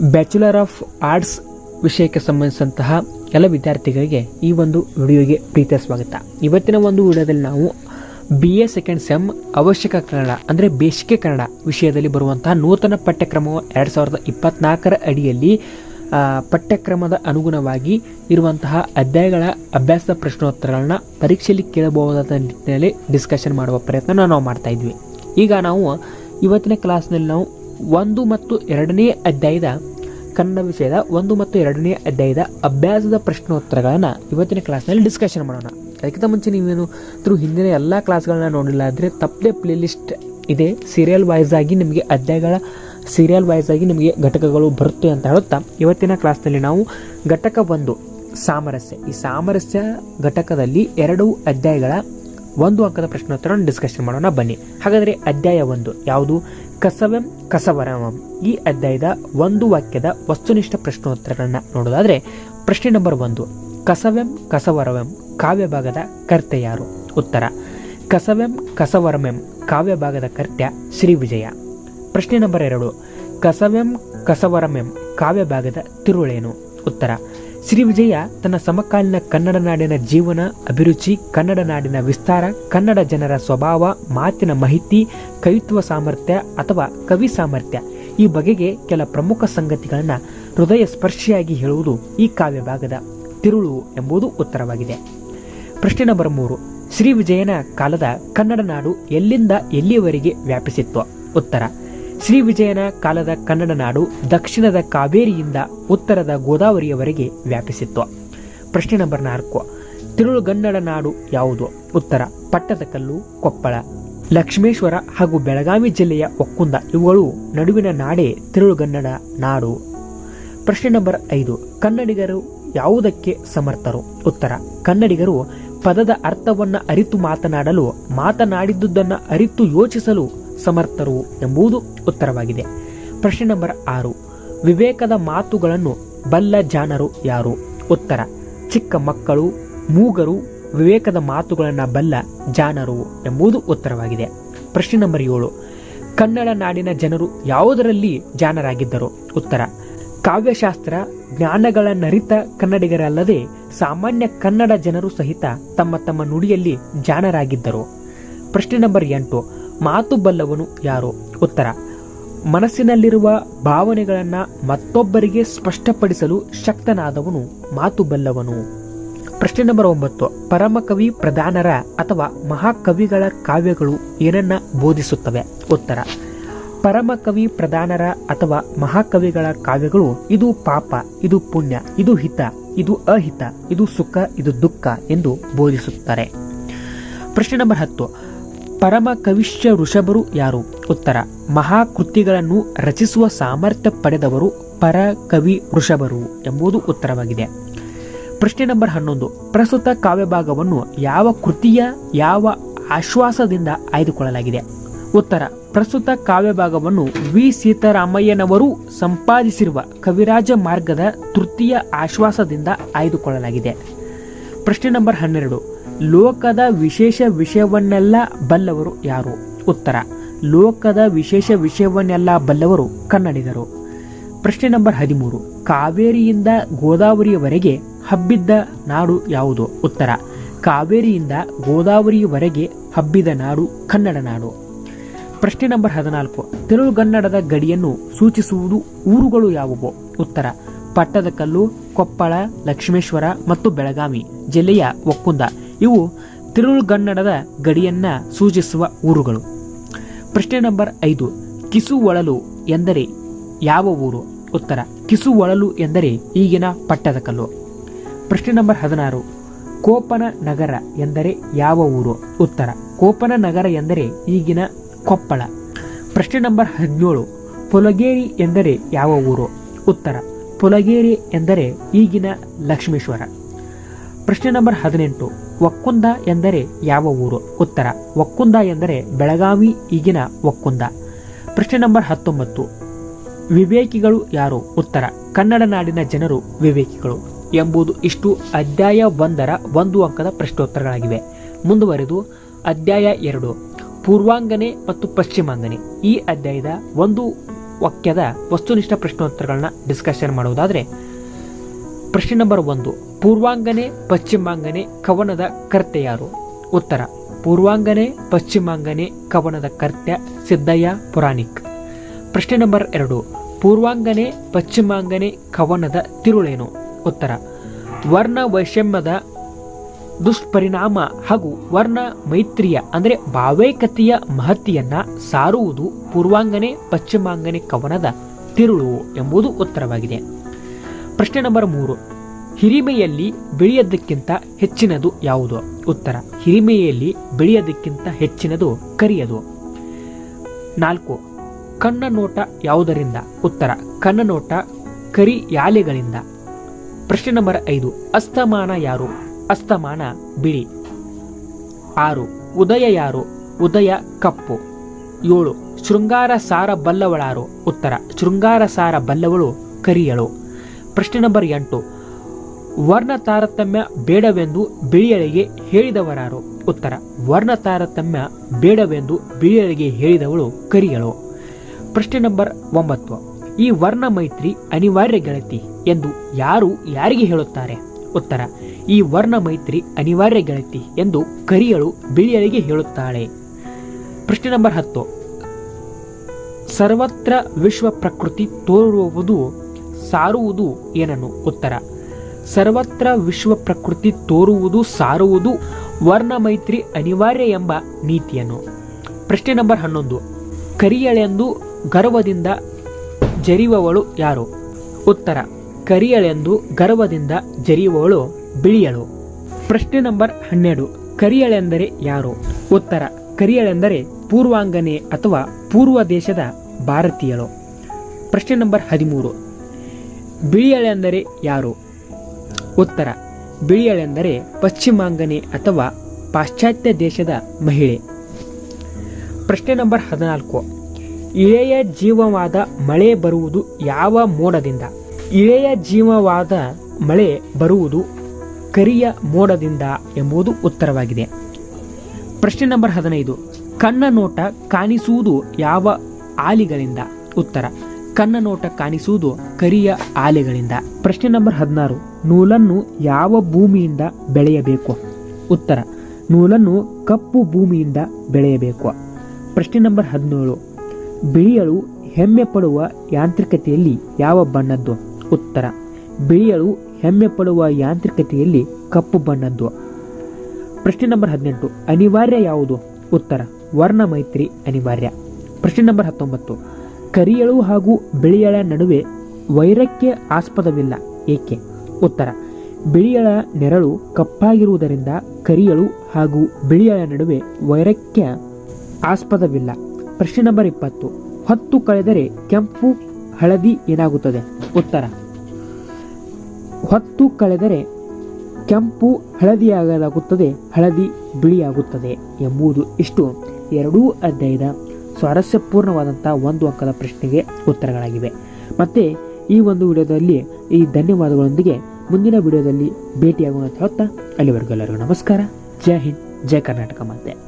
Bachelor of arts ವಿಷಯಕ್ಕೆ ಸಂಬಂಧಿಸಿದಂತಹ ಎಲ್ಲ ವಿದ್ಯಾರ್ಥಿಗಳಿಗೆ ಈ ಒಂದು ವಿಡಿಯೋಗೆ ಪ್ರೀತಿಯ ಸ್ವಾಗತ. ಇವತ್ತಿನ ಒಂದು ವಿಡಿಯೋದಲ್ಲಿ ನಾವು ಬಿ ಎ ಸೆಕೆಂಡ್ ಸೆಮ್ ಅವಶ್ಯಕ ಕನ್ನಡ, ಅಂದರೆ ಬೇಸಿಗೆ ಕನ್ನಡ ವಿಷಯದಲ್ಲಿ ಬರುವಂತಹ ನೂತನ ಪಠ್ಯಕ್ರಮವು ಎರಡು ಸಾವಿರದ ಇಪ್ಪತ್ನಾಲ್ಕರ ಅಡಿಯಲ್ಲಿ ಪಠ್ಯಕ್ರಮದ ಅನುಗುಣವಾಗಿ ಇರುವಂತಹ ಅಧ್ಯಾಯಗಳ ಅಭ್ಯಾಸದ ಪ್ರಶ್ನೋತ್ತರಗಳನ್ನ ಪರೀಕ್ಷೆಯಲ್ಲಿ ಕೇಳಬಹುದಾದ ನಿಟ್ಟಿನಲ್ಲಿ ಡಿಸ್ಕಷನ್ ಮಾಡುವ ಪ್ರಯತ್ನ ನಾವು ಮಾಡ್ತಾ ಇದ್ವಿ. ಈಗ ನಾವು ಇವತ್ತಿನ ಕ್ಲಾಸ್ನಲ್ಲಿ ನಾವು ಒಂದು ಮತ್ತು ಎರಡನೇ ಅಧ್ಯಾಯದ ಕನ್ನಡ ವಿಷಯದ ಒಂದು ಮತ್ತು ಎರಡನೇ ಅಧ್ಯಾಯದ ಅಭ್ಯಾಸದ ಪ್ರಶ್ನೋತ್ತರಗಳನ್ನು ಇವತ್ತಿನ ಕ್ಲಾಸ್ನಲ್ಲಿ ಡಿಸ್ಕಷನ್ ಮಾಡೋಣ. ಅದಕ್ಕಿಂತ ಮುಂಚೆ ನೀವೇನು ಥ್ರೂ ಹಿಂದಿನ ಎಲ್ಲ ಕ್ಲಾಸ್ಗಳನ್ನ ನೋಡಿಲ್ಲ ಆದರೆ ತಪ್ಪದೆ ಪ್ಲೇಲಿಸ್ಟ್ ಇದೆ. ಸೀರಿಯಲ್ ವೈಸ್ ಆಗಿ ನಿಮಗೆ ಅಧ್ಯಾಯಗಳ ಸೀರಿಯಲ್ ವೈಸ್ ಆಗಿ ನಿಮಗೆ ಘಟಕಗಳು ಬರುತ್ತೆ ಅಂತ ಹೇಳುತ್ತಾ, ಇವತ್ತಿನ ಕ್ಲಾಸ್ನಲ್ಲಿ ನಾವು ಘಟಕ ಒಂದು, ಸಾಮರಸ್ಯ. ಈ ಸಾಮರಸ್ಯ ಘಟಕದಲ್ಲಿ ಎರಡು ಅಧ್ಯಾಯಗಳ ಒಂದು ಅಂಕದ ಪ್ರಶ್ನೋತ್ತರವನ್ನು ಡಿಸ್ಕಷನ್ ಮಾಡೋಣ. ಬನ್ನಿ. ಹಾಗಾದರೆ ಅಧ್ಯಾಯ ಒಂದು. ಯಾವುದು? ಕಸವೆಂ ಕಸವರವಂ. ಈ ಅಧ್ಯಾಯದ ಒಂದು ವಾಕ್ಯದ ವಸ್ತುನಿಷ್ಠ ಪ್ರಶ್ನೋತ್ತರಗಳನ್ನ ನೋಡೋದಾದ್ರೆ, ಪ್ರಶ್ನೆ ನಂಬರ್ ಒಂದು. ಕಸವೆಂ ಕಸವರವೆಂ. ಕಾವ್ಯ ಭಾಗದ ಕರ್ತೆ ಯಾರು? ಉತ್ತರ. ಕಸವೆಂ ಕಸವರಮೆಂ. ಕಾವ್ಯ ಭಾಗದ ಕರ್ತ್ಯ ಶ್ರೀ ವಿಜಯ. ಪ್ರಶ್ನೆ ನಂಬರ್ ಎರಡು. ಕಸವೆಂ ಕಸವರಮೆಂ. ಕಾವ್ಯ ಭಾಗದ ತಿರುಳೇನು? ಉತ್ತರ. ಶ್ರೀ ವಿಜಯ ತನ್ನ ಸಮಕಾಲೀನ ಕನ್ನಡ ನಾಡಿನ ಜೀವನ, ಅಭಿರುಚಿ, ಕನ್ನಡ ನಾಡಿನ ವಿಸ್ತಾರ, ಕನ್ನಡ ಜನರ ಸ್ವಭಾವ, ಮಾತಿನ ಮಾಹಿತಿ, ಕವಿತ್ವ ಸಾಮರ್ಥ್ಯ ಅಥವಾ ಕವಿ ಸಾಮರ್ಥ್ಯ ಈ ಬಗೆಗೆ ಕೆಲ ಪ್ರಮುಖ ಸಂಗತಿಗಳನ್ನ ಹೃದಯ ಸ್ಪರ್ಶಿಯಾಗಿ ಹೇಳುವುದು ಈ ಕಾವ್ಯ ಭಾಗದ ತಿರುಳು ಎಂಬುದು ಉತ್ತರವಾಗಿದೆ. ಪ್ರಶ್ನೆ ನಂಬರ್ ಮೂರು. ಶ್ರೀ ವಿಜಯನ ಕಾಲದ ಕನ್ನಡ ನಾಡು ಎಲ್ಲಿಂದ ಎಲ್ಲಿಯವರೆಗೆ ವ್ಯಾಪಿಸಿತ್ತು? ಉತ್ತರ. ಶ್ರೀ ವಿಜಯನ ಕಾಲದ ಕನ್ನಡ ನಾಡು ದಕ್ಷಿಣದ ಕಾವೇರಿಯಿಂದ ಉತ್ತರದ ಗೋದಾವರಿಯವರೆಗೆ ವ್ಯಾಪಿಸಿತ್ತು. ಪ್ರಶ್ನೆ ನಂಬರ್ ನಾಲ್ಕು. ತಿರುಳುಗನ್ನಡ ನಾಡು ಯಾವುದು? ಉತ್ತರ ಪಟ್ಟದಕಲ್ಲು ಕೊಪ್ಪಳ. ಲಕ್ಷ್ಮೇಶ್ವರ ಹಾಗೂ ಬೆಳಗಾವಿ ಜಿಲ್ಲೆಯ ಒಕ್ಕುಂದ ಇವುಗಳು ನಡುವಿನ ನಾಡೇ ತಿರುಳುಗನ್ನಡ ನಾಡು. ಪ್ರಶ್ನೆ ನಂಬರ್ ಐದು. ಕನ್ನಡಿಗರು ಯಾವುದಕ್ಕೆ ಸಮರ್ಥರು? ಉತ್ತರ, ಕನ್ನಡಿಗರು ಪದದ ಅರ್ಥವನ್ನು ಅರಿತು ಮಾತನಾಡಲು ಮಾತನಾಡಿದ್ದುದನ್ನು ಅರಿತು ಯೋಚಿಸಲು ಸಮರ್ಥರು ಎಂಬುದು ಉತ್ತರವಾಗಿದೆ. ಪ್ರಶ್ನೆ ನಂಬರ್ ಆರು. ವಿವೇಕದ ಮಾತುಗಳನ್ನು ಬಲ್ಲ ಜಾನರು ಯಾರು? ಉತ್ತರ. ಚಿಕ್ಕ ಮಕ್ಕಳು, ಮೂಗರು, ವಿವೇಕದ ಮಾತುಗಳನ್ನು ಬಲ್ಲ ಜಾನರು ಎಂಬುದು ಉತ್ತರವಾಗಿದೆ. ಪ್ರಶ್ನೆ ನಂಬರ್ ಏಳು. ಕನ್ನಡ ನಾಡಿನ ಜನರು ಯಾವುದರಲ್ಲಿ ಜಾನರಾಗಿದ್ದರು ಉತ್ತರ. ಕಾವ್ಯಶಾಸ್ತ್ರ, ಜ್ಞಾನಗಳ ನರಿತ ಕನ್ನಡಿಗರಲ್ಲದೆ ಸಾಮಾನ್ಯ ಕನ್ನಡ ಜನರು ಸಹಿತ ತಮ್ಮ ತಮ್ಮ ನುಡಿಯಲ್ಲಿ ಜಾನರಾಗಿದ್ದರು ಪ್ರಶ್ನೆ ನಂಬರ್ ಎಂಟು. ಮಾತು ಬಲ್ಲವನು ಯಾರು? ಉತ್ತರ, ಮನಸ್ಸಿನಲ್ಲಿರುವ ಭಾವನೆಗಳನ್ನ ಮತ್ತೊಬ್ಬರಿಗೆ ಸ್ಪಷ್ಟಪಡಿಸಲು ಶಕ್ತನಾದವನು ಮಾತು ಬಲ್ಲವನು ಪ್ರಶ್ನೆ ನಂಬರ್ ಒಂಬತ್ತು, ಪರಮಕವಿ ಪ್ರಧಾನರ ಅಥವಾ ಮಹಾಕವಿಗಳ ಕಾವ್ಯಗಳು ಏನನ್ನ ಬೋಧಿಸುತ್ತವೆ? ಉತ್ತರ, ಪರಮಕವಿ ಪ್ರಧಾನರ ಅಥವಾ ಮಹಾಕವಿಗಳ ಕಾವ್ಯಗಳು ಇದು ಪಾಪ, ಇದು ಪುಣ್ಯ, ಇದು ಹಿತ, ಇದು ಅಹಿತ, ಇದು ಸುಖ, ಇದು ದುಃಖ ಎಂದು ಬೋಧಿಸುತ್ತಾರೆ. ಪ್ರಶ್ನೆ ನಂಬರ್ ಹತ್ತು ಪರಮ ಕವಿಶ್ಯ ಋಷಭರು ಯಾರು? ಉತ್ತರ, ಮಹಾಕೃತಿಗಳನ್ನು ರಚಿಸುವ ಸಾಮರ್ಥ್ಯ ಪಡೆದವರು ಪರ ಕವಿ ಋಷಭರು ಎಂಬುದು ಉತ್ತರವಾಗಿದೆ. ಪ್ರಶ್ನೆ ನಂಬರ್ ಹನ್ನೊಂದು, ಪ್ರಸ್ತುತ ಕಾವ್ಯಭಾಗವನ್ನು ಯಾವ ಕೃತಿಯ ಯಾವ ಆಶ್ವಾಸದಿಂದ ಆಯ್ದುಕೊಳ್ಳಲಾಗಿದೆ? ಉತ್ತರ, ಪ್ರಸ್ತುತ ಕಾವ್ಯಭಾಗವನ್ನು ವಿ. ಸೀತಾರಾಮಯ್ಯನವರು ಸಂಪಾದಿಸಿರುವ ಕವಿರಾಜ ಮಾರ್ಗದ ತೃತೀಯ ಆಶ್ವಾಸದಿಂದ ಆಯ್ದುಕೊಳ್ಳಲಾಗಿದೆ. ಪ್ರಶ್ನೆ ನಂಬರ್ ಹನ್ನೆರಡು ಲೋಕದ ವಿಶೇಷ ವಿಷಯವನ್ನೆಲ್ಲ ಬಲ್ಲವರು ಯಾರು? ಉತ್ತರ, ಲೋಕದ ವಿಶೇಷ ವಿಷಯವನ್ನೆಲ್ಲ ಬಲ್ಲವರು ಕನ್ನಡಿಗರು. ಪ್ರಶ್ನೆ ನಂಬರ್ ಹದಿಮೂರು, ಕಾವೇರಿಯಿಂದ ಗೋದಾವರಿಯವರೆಗೆ ಹಬ್ಬಿದ್ದ ನಾಡು ಯಾವುದು? ಉತ್ತರ, ಕಾವೇರಿಯಿಂದ ಗೋದಾವರಿಯವರೆಗೆ ಹಬ್ಬಿದ ನಾಡು ಕನ್ನಡ ನಾಡು. ಪ್ರಶ್ನೆ ನಂಬರ್ ಹದಿನಾಲ್ಕು ತೆಲುಗುಗನ್ನಡದ ಗಡಿಯನ್ನು ಸೂಚಿಸುವುದು ಊರುಗಳು ಯಾವುವು? ಉತ್ತರ, ಪಟ್ಟದಕಲ್ಲು, ಕೊಪ್ಪಳ, ಲಕ್ಷ್ಮೇಶ್ವರ ಮತ್ತು ಬೆಳಗಾವಿ ಜಿಲ್ಲೆಯ ಒಕ್ಕುಂದ. ಇವು ತಿರುಳ್ಗನ್ನಡದ ಗಡಿಯನ್ನ ಸೂಚಿಸುವ ಊರುಗಳು. ಪ್ರಶ್ನೆ ನಂಬರ್ ಐದು, ಕಿಸುವಳಲು ಎಂದರೆ ಯಾವ ಊರು? ಉತ್ತರ, ಕಿಸುವಳಲು ಎಂದರೆ ಈಗಿನ ಪಟ್ಟದಕಲ್ಲು ಪ್ರಶ್ನೆ ನಂಬರ್ ಹದಿನಾರು ಕೋಪನ ನಗರ ಎಂದರೆ ಯಾವ ಊರು? ಉತ್ತರ ಕೋಪನ ನಗರ ಎಂದರೆ ಈಗಿನ ಕೊಪ್ಪಳ. ಪ್ರಶ್ನೆ ನಂಬರ್ ಹದಿನೇಳು, ಪುಲಗೇರಿ ಎಂದರೆ ಯಾವ ಊರು? ಉತ್ತರ, ಪುಲಗೇರಿ ಎಂದರೆ ಈಗಿನ ಲಕ್ಷ್ಮೇಶ್ವರ. ಪ್ರಶ್ನೆ ನಂಬರ್ ಹದಿನೆಂಟು ಒಕ್ಕುಂದ ಎಂದರೆ ಯಾವ ಊರು? ಉತ್ತರ ಒಕ್ಕುಂದ ಎಂದರೆ ಬೆಳಗಾವಿ, ಈಗಿನ ಒಕ್ಕುಂದ ಪ್ರಶ್ನೆ ನಂಬರ್ ಹತ್ತೊಂಬತ್ತು. ವಿವೇಕಿಗಳು ಯಾರು? ಉತ್ತರ, ಕನ್ನಡ ನಾಡಿನ ಜನರು ವಿವೇಕಿಗಳು. ಎಂಬುದು ಇಷ್ಟು ಅಧ್ಯಾಯ ಒಂದರ ಒಂದು ಅಂಕದ ಪ್ರಶ್ನೋತ್ತರಗಳಾಗಿವೆ. ಮುಂದುವರೆದು ಅಧ್ಯಾಯ ಎರಡು, ಪೂರ್ವಾಂಗನೆ ಮತ್ತು ಪಶ್ಚಿಮಾಂಗನೆ. ಈ ಅಧ್ಯಾಯದ ಒಂದು ವಾಕ್ಯದ ವಸ್ತುನಿಷ್ಠ ಪ್ರಶ್ನೋತ್ತರಗಳನ್ನ ಡಿಸ್ಕಷನ್ ಮಾಡುವುದಾದರೆ ಪ್ರಶ್ನೆ ನಂಬರ್ ಒಂದು, ಪೂರ್ವಾಂಗನೆ ಪಶ್ಚಿಮಾಂಗನೆ ಕವನದ ಕರ್ತೆ ಯಾರು? ಉತ್ತರ, ಪೂರ್ವಾಂಗನೆ ಪಶ್ಚಿಮಾಂಗನೆ ಕವನದ ಕರ್ತ್ಯ ಸಿದ್ದಯ್ಯ ಪುರಾಣಿಕ್. ಪ್ರಶ್ನೆ ನಂಬರ್ ಎರಡು, ಪೂರ್ವಾಂಗನೆ ಪಶ್ಚಿಮಾಂಗನೆ ಕವನದ ತಿರುಳೇನು? ಉತ್ತರ, ವರ್ಣ ವೈಷಮ್ಯದ ದುಷ್ಪರಿಣಾಮ ಹಾಗೂ ವರ್ಣ ಮೈತ್ರಿಯ ಅಂದರೆ ಭಾವೈಕತೆಯ ಮಹತಿಯನ್ನ ಸಾರುವುದು ಪೂರ್ವಾಂಗನೆ ಪಶ್ಚಿಮಾಂಗನೆ ಕವನದ ತಿರುಳು ಎಂಬುದು ಉತ್ತರವಾಗಿದೆ. ಪ್ರಶ್ನೆ ನಂಬರ್ ಮೂರು. ಹಿರಿಮೆಯಲ್ಲಿ ಬಿಳಿಯದಕ್ಕಿಂತ ಹೆಚ್ಚಿನದು ಯಾವುದು? ಉತ್ತರ, ಹಿರಿಮೆಯಲ್ಲಿ ಬಿಳಿಯದಕ್ಕಿಂತ ಹೆಚ್ಚಿನದು ಕರಿಯದು. ನಾಲ್ಕು ಕಣ್ಣ ನೋಟ ಯಾವುದರಿಂದ? ಉತ್ತರ ಕಣ್ಣ ನೋಟ ಕರಿ ಯಾಲೆಗಳಿಂದ ಪ್ರಶ್ನೆ ನಂಬರ್ ಐದು, ಅಸ್ತಮಾನ ಯಾರು? ಅಸ್ತಮಾನ ಬಿಳಿ. ಆರು, ಉದಯ ಯಾರು? ಉದಯ ಕಪ್ಪು. ಏಳು ಶೃಂಗಾರ ಸಾರ ಬಲ್ಲವಳಾರು? ಉತ್ತರ ಶೃಂಗಾರ ಸಾರ ಬಲ್ಲವಳು ಕರಿಯಳು. ಪ್ರಶ್ನೆ ನಂಬರ್ ಎಂಟು. ವರ್ಣ ತಾರತಮ್ಯ ಬೇಡವೆಂದು ಬಿಳಿಯಳಿಗೆ ಹೇಳಿದವರಾರು. ಉತ್ತರ, ವರ್ಣ ತಾರತಮ್ಯ ಬೇಡವೆಂದು ಬಿಳಿಯಳಿಗೆ ಹೇಳಿದವಳು ಕರಿಯಳು. ಪ್ರಶ್ನೆ ನಂಬರ್ ಒಂಬತ್ತು. ಈ ವರ್ಣ ಮೈತ್ರಿ ಅನಿವಾರ್ಯ ಗೆಳತಿ ಎಂದು ಯಾರು ಯಾರಿಗೆ ಹೇಳುತ್ತಾರೆ? ಉತ್ತರ, ಈ ವರ್ಣ ಮೈತ್ರಿ ಅನಿವಾರ್ಯ ಗೆಳತಿ ಎಂದು ಕರಿಯಳು ಬಿಳಿಯಳಿಗೆ ಹೇಳುತ್ತಾಳೆ. ಪ್ರಶ್ನೆ ನಂಬರ್ ಹತ್ತು. ಸರ್ವತ್ರ ವಿಶ್ವ ಪ್ರಕೃತಿ ತೋರುವುದು ಸಾರುವುದು ಏನನ್ನು ಉತ್ತರ? ಸರ್ವತ್ರ ವಿಶ್ವ ಪ್ರಕೃತಿ ತೋರುವುದು ಸಾರುವುದು ವರ್ಣ ಮೈತ್ರಿ ಅನಿವಾರ್ಯ ಎಂಬ ನೀತಿಯನ್ನು. ಪ್ರಶ್ನೆ ನಂಬರ್ ಹನ್ನೊಂದು. ಕರಿಯಳೆಂದು ಗರ್ವದಿಂದ ಜರಿಯುವವಳು ಯಾರು? ಉತ್ತರ. ಕರಿಯಳೆಂದು ಗರ್ವದಿಂದ ಜರಿಯುವವಳು ಬಿಳಿಯಳು. ಪ್ರಶ್ನೆ ನಂಬರ್ ಹನ್ನೆರಡು. ಕರಿಯಳೆಂದರೆ ಯಾರು? ಉತ್ತರ. ಕರಿಯಳೆಂದರೆ ಪೂರ್ವಾಂಗನೆ ಅಥವಾ ಪೂರ್ವ ದೇಶದ ಭಾರತೀಯಳು. ಪ್ರಶ್ನೆ ನಂಬರ್ ಹದಿಮೂರು. ಬಿಳಿಯಳೆಂದರೆ ಯಾರು? ಉತ್ತರ, ಬಿಳಿಯಳೆಂದರೆ ಪಶ್ಚಿಮಾಂಗನೆ ಅಥವಾ ಪಾಶ್ಚಾತ್ಯ ದೇಶದ ಮಹಿಳೆ. ಪ್ರಶ್ನೆ ನಂಬರ್ ಹದಿನಾಲ್ಕು. ಇಳೆಯ ಜೀವವಾದ ಮಳೆ ಬರುವುದು ಯಾವ ಮೋಡದಿಂದ? ಇಳೆಯ ಜೀವವಾದ ಮಳೆ ಬರುವುದು ಕರಿಯ ಮೋಡದಿಂದ ಎಂಬುದು ಉತ್ತರವಾಗಿದೆ. ಪ್ರಶ್ನೆ ನಂಬರ್ ಹದಿನೈದು. ಕಣ್ಣ ನೋಟ ಕಾಣಿಸುವುದು ಯಾವ ಆಲಿಗಳಿಂದ? ಉತ್ತರ ಕಣ್ಣ ನೋಟ ಕಾಣಿಸುವುದು ಕರಿಯ ಆಲೆಗಳಿಂದ. ಪ್ರಶ್ನೆ ನಂಬರ್ ಹದಿನಾರು. ನೂಲನ್ನು ಯಾವ ಭೂಮಿಯಿಂದ ಬೆಳೆಯಬೇಕು? ಉತ್ತರ, ನೂಲನ್ನು ಕಪ್ಪು ಭೂಮಿಯಿಂದ ಬೆಳೆಯಬೇಕು. ಪ್ರಶ್ನೆ ನಂಬರ್ ಹದಿನೇಳು. ಬಿಳಿಯಳು ಹೆಮ್ಮೆ ಪಡುವ ಯಾಂತ್ರಿಕತೆಯಲ್ಲಿ ಯಾವ ಬಣ್ಣದ್ದು? ಉತ್ತರ, ಬಿಳಿಯಳು ಹೆಮ್ಮೆ ಪಡುವ ಯಾಂತ್ರಿಕತೆಯಲ್ಲಿ ಕಪ್ಪು ಬಣ್ಣದ್ದು. ಪ್ರಶ್ನೆ ನಂಬರ್ ಹದಿನೆಂಟು. ಅನಿವಾರ್ಯ ಯಾವುದು? ಉತ್ತರ ವರ್ಣ ಮೈತ್ರಿ ಅನಿವಾರ್ಯ. ಪ್ರಶ್ನೆ ನಂಬರ್ ಹತ್ತೊಂಬತ್ತು. ಕರಿಯಳು ಹಾಗೂ ಬಿಳಿಯಳ ನಡುವೆ ವೈರಕ್ಕೆ ಆಸ್ಪದವಿಲ್ಲ. ಏಕೆ? ಉತ್ತರ. ಬಿಳಿಯಳ ನೆರಳು ಕಪ್ಪಾಗಿರುವುದರಿಂದ ಕರಿಯಳು ಹಾಗೂ ಬಿಳಿಯಳ ನಡುವೆ ವೈರಕ್ಕೆ ಆಸ್ಪದವಿಲ್ಲ. ಪ್ರಶ್ನೆ ನಂಬರ್ ಇಪ್ಪತ್ತು. ಹತ್ತು ಕಳೆದರೆ ಕೆಂಪು ಹಳದಿ ಏನಾಗುತ್ತದೆ? ಉತ್ತರ. ಹೊತ್ತು ಕಳೆದರೆ ಕೆಂಪು ಹಳದಿಯಾಗಲಾಗುತ್ತದೆ, ಹಳದಿ ಬಿಳಿಯಾಗುತ್ತದೆ ಎಂಬುದು ಇಷ್ಟು. ಎರಡೂ ಅಧ್ಯಾಯದ ಸ್ವಾರಸ್ಯಪೂರ್ಣವಾದಂಥ ಒಂದು ಅಂಕದ ಪ್ರಶ್ನೆಗೆ ಉತ್ತರಗಳಾಗಿವೆ. ಮತ್ತೆ ಈ ಒಂದು ವಿಡಿಯೋದಲ್ಲಿ ಈ ಧನ್ಯವಾದಗಳೊಂದಿಗೆ ಮುಂದಿನ ವಿಡಿಯೋದಲ್ಲಿ ಭೇಟಿಯಾಗುವಂತ ಅಂತ ಹೇಳ್ತಾ ಅಲ್ಲಿವರೆಗೂ ಎಲ್ಲರಿಗೂ ನಮಸ್ಕಾರ. ಜೈ ಹಿಂದ್, ಜೈ ಕರ್ನಾಟಕ ಮತ್ತೆ